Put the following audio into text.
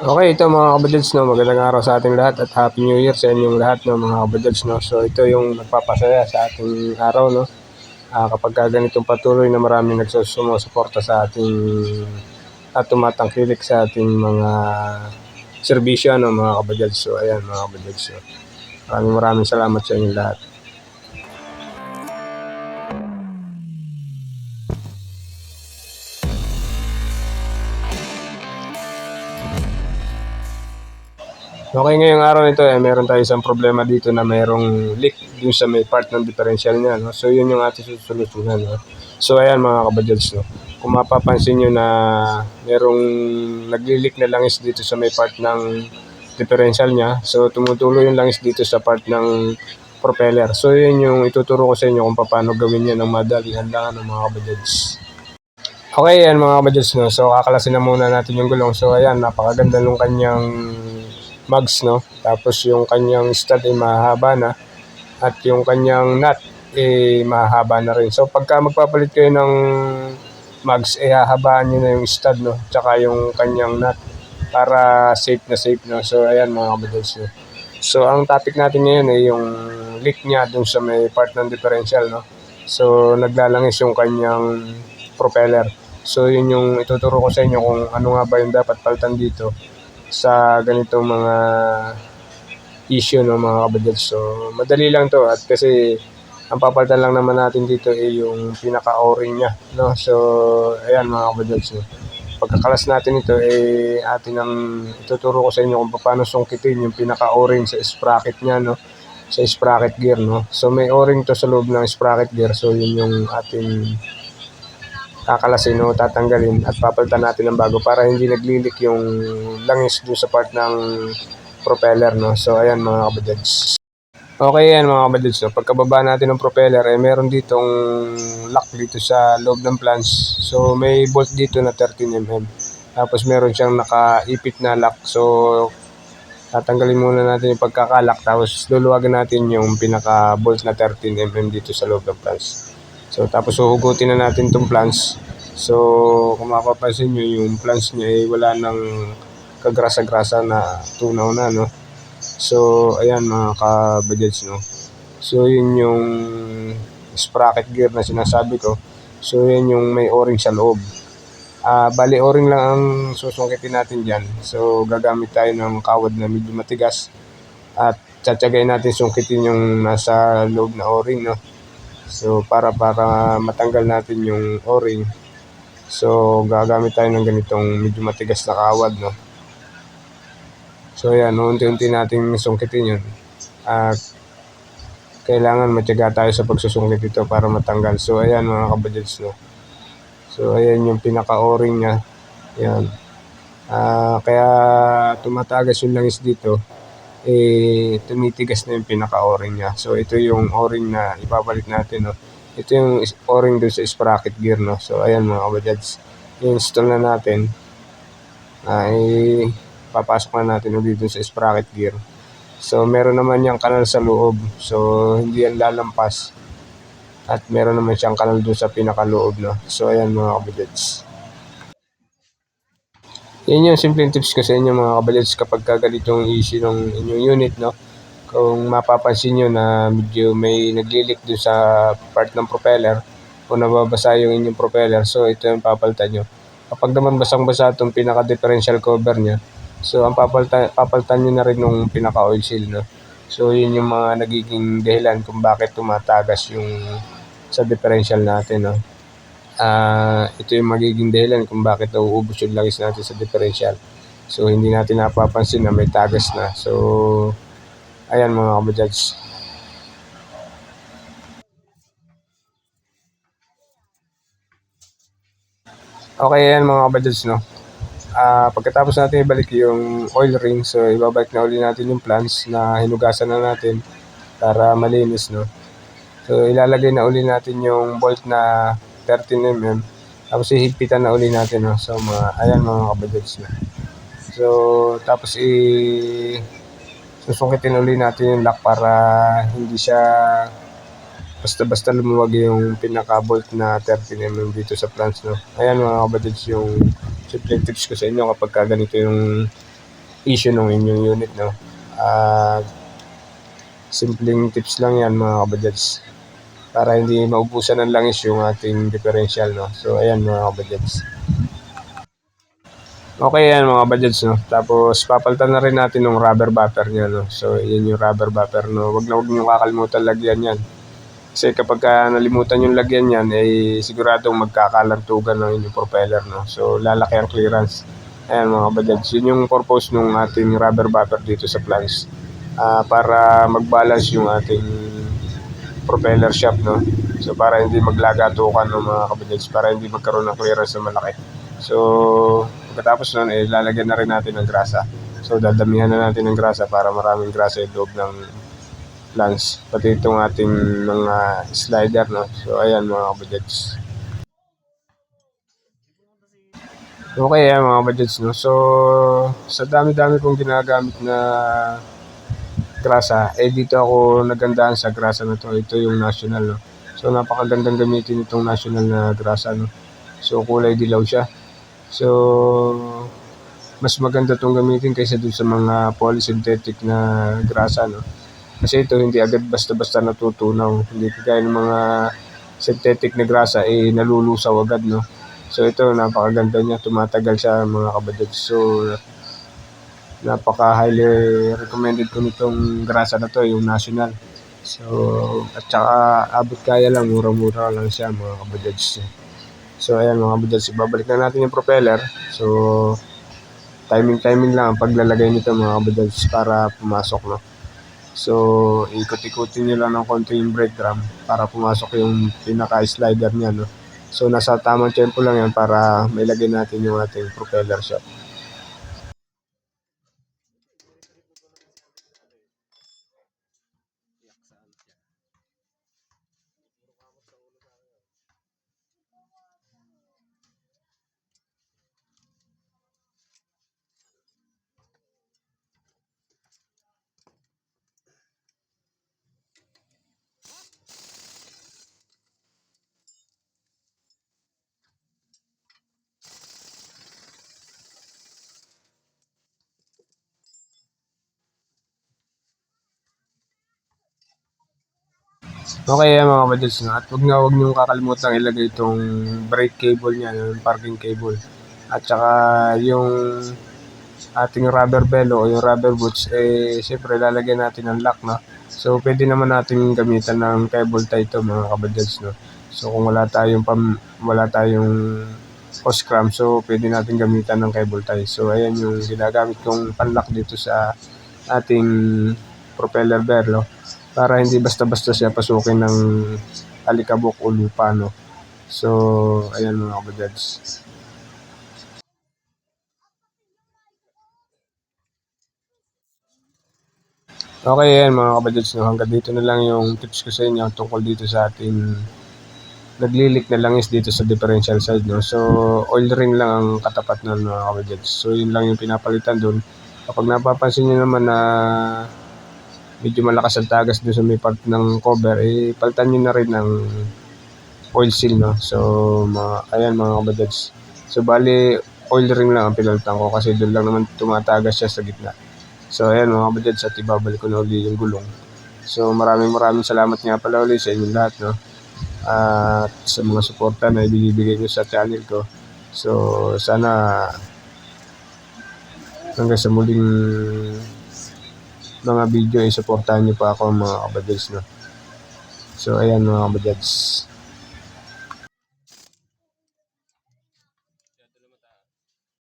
Okay, ito mga kabadyals, no, magandang araw sa ating lahat at Happy New Year sa inyong lahat, no, mga kabadyals, no. So, ito yung nagpapasaya sa ating araw, no. Ah, kapag ka ganitong patuloy na maraming nagsusumo-suporta sa ating at tumatangkilik sa ating mga serbisyo, no, mga kabadyals. So, ayan, mga kabadyals, no. Maraming maraming salamat sa inyong lahat. Okay, ngayong araw nito eh, meron tayo isang problema dito na mayroong leak dun sa may part ng differential niya. No? So, yun yung ating susolusyonan. No? So, ayan mga kabadyals. No? Kung mapapansin nyo na merong nagli-leak na langis dito sa may part ng differential niya. So, tumutulo yung langis dito sa part ng propeller. So, yun yung ituturo ko sa inyo kung paano gawin yan ng madaling lang ng mga kabadyals. Okay, yan mga kabadyals. No? So, kakalasin na muna natin yung gulong. So, ayan, napakaganda nung kanyang mags, no? Tapos yung kanyang stud ay mahaba na at yung kanyang nut eh mahaba na rin. So pagka magpapalit kayo ng mags, eh hahabaan nyo na yung stud, no? Tsaka yung kanyang nut para safe na safe, no? So ayan mga kabadyals, no? So ang topic natin ngayon ay yung leak niya dun sa may part ng differential, no? So naglalangis yung kanyang propeller. So yun yung ituturo ko sa inyo kung ano nga ba yung dapat palitan dito sa ganitong mga issue no mga kabadyals. So madali lang to at kasi ang papalitan lang naman natin dito ay yung pinaka-o-ring niya. No? So ayan mga kabadyals. No? Pagkakalas natin ito eh atin ang ituturo ko sa inyo kung paano sungkitin yung pinaka-o-ring sa sprocket niya. No? sa sprocket gear no so may o-ring to sa loob ng sprocket gear so yun yung ating kakalasin o tatanggalin at papalitan natin ng bago para hindi naglilik yung langis dun sa part ng propeller no? So ayan mga kabadyals okay yan mga kabadyals no? Pagkababa natin ng propeller eh meron ditong lock dito sa loob ng plans so may bolt dito na 13mm tapos meron siyang nakaipit na lock. So tatanggalin muna natin yung pagkakalak tapos luluwagan natin yung pinaka bolt na 13mm dito sa loob ng plans So, tapos huhugutin na natin itong plants. So, kung mapapansin nyo, yung plants niya ay wala nang kagrasa-grasa na tunaw na, no? So, ayan mga kabadgets, no? So, yun yung sprocket gear na sinasabi ko. So, yun yung may o-ring sa loob. Ah, bali o-ring lang ang susungkitin natin diyan. So, gagamit tayo ng kawad na medyo matigas at tsatsagayin natin sungkitin yung nasa loob na o-ring, no? So, para para matanggal natin yung o-ring. So, gagamit tayo ng ganitong medyo matigas na kawad, no? So, yan, unti-unti nating sungkitin yun. At kailangan matyaga tayo sa pagsusungkit ito para matanggal. So, ayan mga kabadyads, no? So, ayan yung pinaka-o-ring niya. Yan. Ah, kaya tumatagas yung langis dito eh tumitigas na yung pinaka-o-ring niya. So ito yung o-ring na ipapalit natin, no. Ito yung o-ring dun sa sprocket gear, no. So ayan mga kabadyats, i-install na natin. Ay papasok na natin ulit dun sa sprocket gear. So meron naman yung kanal sa loob. So hindi yan lalampas. At meron naman siyang kanal dun sa pinaka-loob, no. So ayan mga kabadyats. Yan yung simpleng tips ko sa inyo mga kabalits kapag kaganitong issue ng inyong unit, no? Kung mapapansin nyo na medyo may naglilik dun sa part ng propeller o nababasa yung inyong propeller, so ito yung papalitan nyo. Kapag naman basang-basa itong pinaka-differential cover niya, so ang papalitan, papalitan nyo na rin yung pinaka-oil seal, no? So yun yung mga nagiging dahilan kung bakit tumatagas yung sa differential natin, no? Uh, ito yung magiging dahilan kung bakit nauubos yung langis natin sa differential. So, hindi natin napapansin na may tagas na. So, ayan mga kabajudge. Okay, ayan mga kabajudge, no? Uh, pagkatapos natin ibalik yung oil ring, so ibabalik na uli natin yung plants na hinugasan na natin para malinis, no? So, ilalagay na uli natin yung bolt na 13mm. Tapos ihigpitan na uli natin. No? So, mga, ayan mga kabadyads na. So, tapos i susungkitin uli natin yung lock para hindi siya basta-basta lumuwag yung pinaka-bolt na 13mm dito sa plants. No? Ayan mga kabadyads yung simple tips ko sa inyo kapag ka ganito yung issue ng inyong unit, no? At simpleng tips lang yan mga kabajads para hindi maubusan ng langis yung ating differential, no? So, ayan mga kabajads. Okay yan mga budgets no. Tapos papalitan na rin natin ng rubber buffer niya no. So yan yung rubber buffer no. Wag na wag niyo kakalimutan lagyan yan. Kasi kapag ka nalimutan yung lagyan yan, eh siguradong magkakalantugan ng inyong propeller no. So lalaki ang clearance. Ayan mga budgets. Yun yung purpose ng ating rubber buffer dito sa plants. Ah, para mag-balance yung ating propeller shaft no. So para hindi maglagatukan ng mga kabudgets, para hindi magkaroon ng clearance na malaki. So pagkatapos nun, eh, lalagyan na rin natin ng grasa. So dadamihan na natin ng grasa para maraming grasa yung loob ng plants. Pati itong ating mga slider no. So ayan mga kabudgets. Okay yan mga budgets no. So sa dami-dami kong ginagamit na grasa, eh dito ako nagandahan sa grasa na to. Ito yung national no. So napakagandang gamitin itong national na grasa no. So kulay dilaw siya. So mas maganda tong gamitin kaysa dun sa mga polysynthetic na grasa no. Kasi ito hindi agad basta-basta natutunaw. Hindi kagaya ng mga synthetic na grasa eh nalulusaw agad no. So ito napakaganda niya, tumatagal siya mga kabadod. So napaka highly recommended ko nitong grasa na to, yung national. So at saka abot kaya lang, mura-mura lang siya mga kabadods. So ayan mga kabadods, ibabalik na natin yung propeller. So timing-timing lang ang paglalagay nito mga kabadods para pumasok no. So, ikot-ikutin nyo lang ng konti yung brake drum para pumasok yung pinaka-slider niya, no? So, nasa tamang tempo lang yan para mailagay natin yung ating propeller shaft. Okay yan mga kabadods, no? At huwag na huwag niyong kakalimutan ilagay itong brake cable niya, yung parking cable. At saka yung ating rubber bello o yung rubber boots, eh, siyempre lalagyan natin ng lock, no? So, pwede naman natin gamitan ng cable tie ito, mga kabadyans, no? So, kung wala tayong pam, wala tayong hose clamp, so pwede natin gamitan ng cable tie. So, ayan yung ginagamit kong panlock dito sa ating propeller bello para hindi basta-basta siya pasukin ng alikabok o lupa, no? So, ayan mga kabadyans. Okay yan mga kabadyans, no? hanggang dito na lang yung tips ko sa inyo tungkol dito sa ating naglilik na langis dito sa differential side. No? So, oil ring lang ang katapat na mga kabadyans. So, yun lang yung pinapalitan doon. Kapag napapansin nyo naman na medyo malakas ang tagas doon sa may part ng cover, eh, palitan nyo na rin ng oil seal. No? So, mga, ayan mga kabadyans. So, bali, oil ring lang ang pinalitan ko kasi doon lang naman tumatagas siya sa gitna. So ayan mga kabadyans at ibabalik ko na uli yung gulong. So maraming maraming salamat nga pala uli sa inyong lahat no. At sa mga suporta na ibibigay nyo sa channel ko. So sana hanggang sa muling mga video ay suportahan nyo pa ako mga kabadyans no. So ayan mga kabadyans.